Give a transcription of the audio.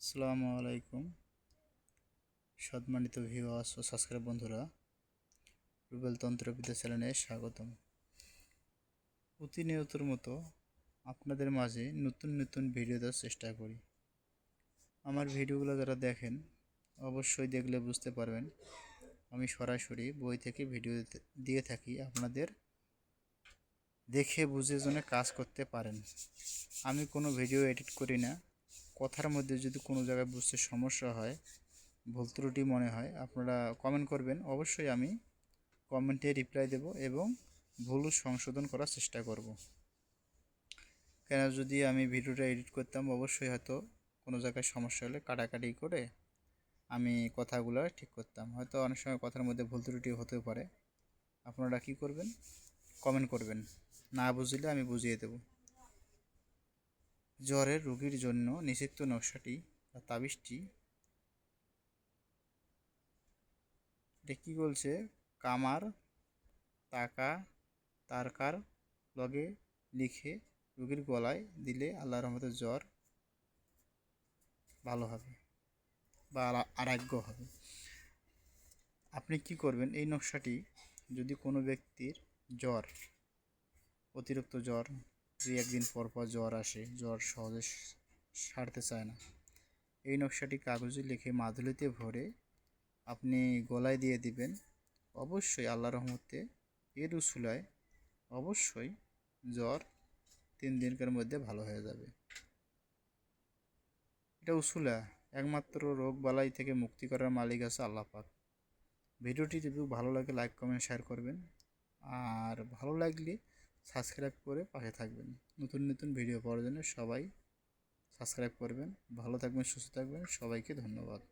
আসসালামু আলাইকুম। সম্মানিত ভিউয়ার্স ও সাবস্ক্রাইব বন্ধুরা, রুবেল তন্ত্রবিদ্যা চ্যানেলে স্বাগতম। প্রতিনিয়তর মতো আপনাদের মাঝে নতুন নতুন ভিডিও দেওয়ার চেষ্টা করি। আমার ভিডিওগুলো যারা দেখেন, অবশ্যই দেখলে বুঝতে পারবেন, আমি সরাসরি বই থেকে ভিডিও দিয়ে থাকি আপনাদের দেখে বুঝে জন্য কাজ করতে পারেন। আমি কোনো ভিডিও এডিট করি না। কথার মধ্যে যদি কোনো জায়গায় বুঝতে সমস্যা হয়, ভুল ত্রুটি মনে হয়, আপনারা কমেন্ট করবেন। অবশ্যই আমি কমেন্টে রিপ্লাই দেব এবং ভুল সংশোধন করার চেষ্টা করব। কেন যদি আমি ভিডিওটা এডিট করতাম, অবশ্যই হয়তো কোনো জায়গায় সমস্যা হলে কাটাকাটি করে আমি কথাগুলো ঠিক করতাম। হয়তো অনেক সময় কথার মধ্যে ভুল ত্রুটি হতে পারে। আপনারা কি করবেন? কমেন্ট করবেন। না বুঝলে আমি বুঝিয়ে দেব। জ্বরের রোগীর জন্য নিষিদ্ধ নকশাটি বা তাবিজটি এটা কী বলছে কামার, টাকা, তারকার লগে লিখে রোগীর গলায় দিলে আল্লাহর রহমতে জ্বর ভালো হবে বা আরোগ্য হবে। আপনি কি করবেন? এই নকশাটি যদি কোনো ব্যক্তির জ্বর, অতিরিক্ত জ্বর দুই একদিন পর পর জ্বর আসে। জ্বর সহজে সারতে চায় না। এই নকশাটি কাগজে লিখে মাদুলিতে ভরে আপনি গলায় দিয়ে দিবেন। অবশ্যই আল্লাহ রহমতে এর উসুলায় অবশ্যই জ্বর তিন দিনকার মধ্যে ভালো হয়ে যাবে। এটা উসুলা, একমাত্র রোগ বালাই থেকে মুক্তি করার মালিক আছে আল্লাহ পাক। ভিডিওটি যদি ভালো লাগে, লাইক, কমেন্ট শেয়ার করবেন। আর ভালো লাগলে সাবস্ক্রাইব করে পাশে থাকবেন। নতুন নতুন ভিডিও পাওয়ার জন্য সবাই সাবস্ক্রাইব করবেন। ভালো থাকবেন, সুস্থ থাকবেন। সবাইকে ধন্যবাদ।